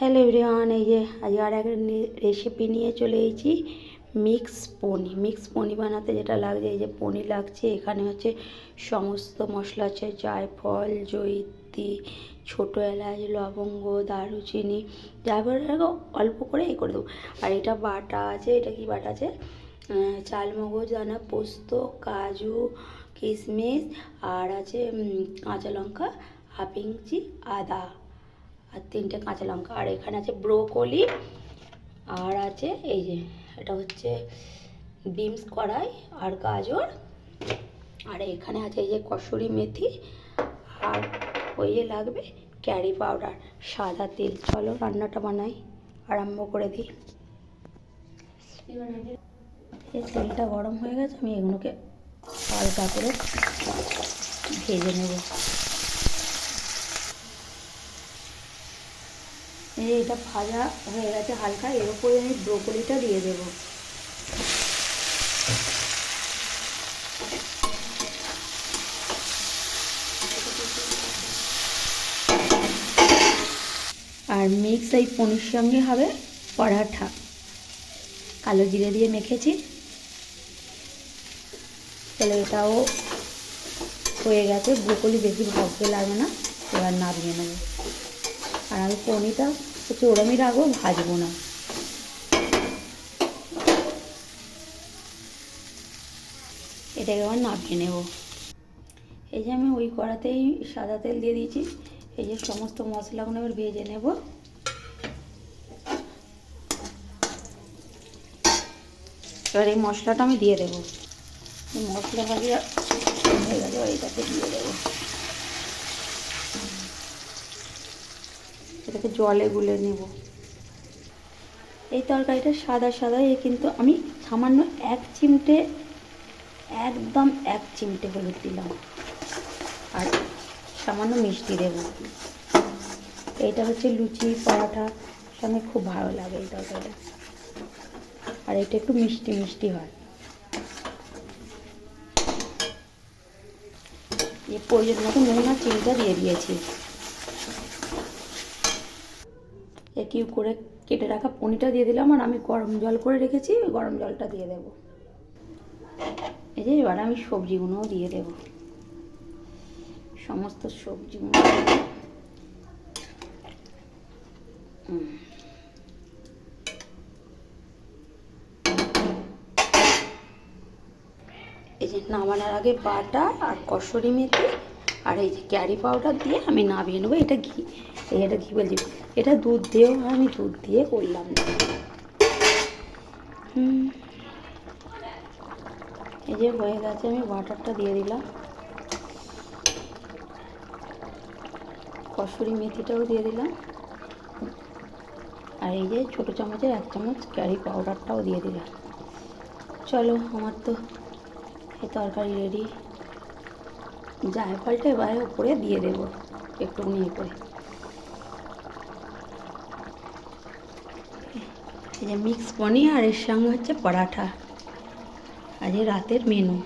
Hello everyone, এই যে আজ আর এক রেসিপি নিয়ে চলে এসেছি মিক্স পনি মিক্স পনি বানাতে যেটা লাগছে, এই যে পনি লাগছে, এখানে হচ্ছে সমস্ত মশলা আছে, জায়ফল, জয়িত্রী, ছোটো এলাচ, লবঙ্গ, দারুচিনি জায়ফল অল্প করে এ করে দেবো। আর এটা বাটা আছে, এটা কি বাটা আছে? চালমগজ, দানা পোস্ত, কাজু, কিশমিশ, আর আছে কাঁচা লঙ্কা, হাফ ইঞ্চি আদা। আর তিনটে কাঁচা লঙ্কা। আর এখানে আছে ব্রোকলি আর আছে এই যে এটা হচ্ছে বিমস কড়াই আর গাজর। আর এখানে আছে এই যে কসুরি মেথি আর ওই যে লাগবে ক্যারি পাউডার। সাদা তেল চলো রান্নাটা বানাই আরম্ভ করে দিই। এই তেলটা গরম হয়ে গেছে আমি এগুলোকে হালকা করে ভেজে নেব। এই এটা ভাজা হয়ে গেছে হালকা, এর উপরে আমি ব্রোকলিটা দিয়ে দেবো। আর মিক্স এই পনির সঙ্গে হবে পরাঠা। কালো জিরে দিয়ে মেখেছি। তাহলে এটাও হয়ে গেছে। ব্রোকলি বেশি ভাজতে লাগবে না, এবার নামিয়ে নেব। আর আমি পনিরটা ওরমই রাখব ভাজবো না। এটাকে আবার নামিয়ে নেব। এই যে আমি ওই কড়াতেই সাদা তেল দিয়ে দিয়েছি। এই যে সমস্ত মশলাগুলো এবার ভেজে নেব। এবার এই মশলাটা আমি দিয়ে দেবো। মশলা ভাজা হয়ে গেছে, এবার এটাকে দিয়ে দেবো। এটাকে জলে গুলে নেব। এই তরকারিটা সাদা সাদা, এ কিন্তু আমি সামান্য এক চিমটে, একদম এক চিমটে হলুদ দিলাম। আর সামান্য মিষ্টি দেব। এইটা হচ্ছে লুচি পরোটা। সঙ্গে খুব ভালো লাগে এই তরকারিটা। আর এটা একটু মিষ্টি মিষ্টি হয়। এই প্রয়োজন মতো নুন আর চিনিটা দিয়ে দিয়েছি। এ কিউব করে কেটে রাখা পনিরটা দিয়ে দিলাম আর আমি গরম জল করে রেখেছি, ওই গরম জলটা দিয়ে দেব। এই যে এবার আমি সবজিগুলোও দিয়ে দেব। সমস্ত সবজিগুলো। এই যে নামানোর আগে বাটা আর কসুরি মেথি আর এই যে ক্যারি পাউডার দিয়ে আমি নামিয়ে নেব, এটা ঘি। এই এটা ঘি বলছি, এটা দুধ দিয়েও আমি দুধ দিয়ে করলাম না। এই যে হয়ে গেছে, আমি বাটারটা দিয়ে দিলাম। কসুরি মেথিটাও দিয়ে দিলাম। আর এই যে ছোটো চামচের এক চামচ ক্যারি পাউডারটাও দিয়ে দিলাম। চলো, আমার তো এই তরকারি রেডি জায়ফলটা এবারে উপরে দিয়ে দেবো একটু নিয়ে করে। এই যে মিক্স পনির আর এর সঙ্গে হচ্ছে পরাঠা। আজ রাতের মেনু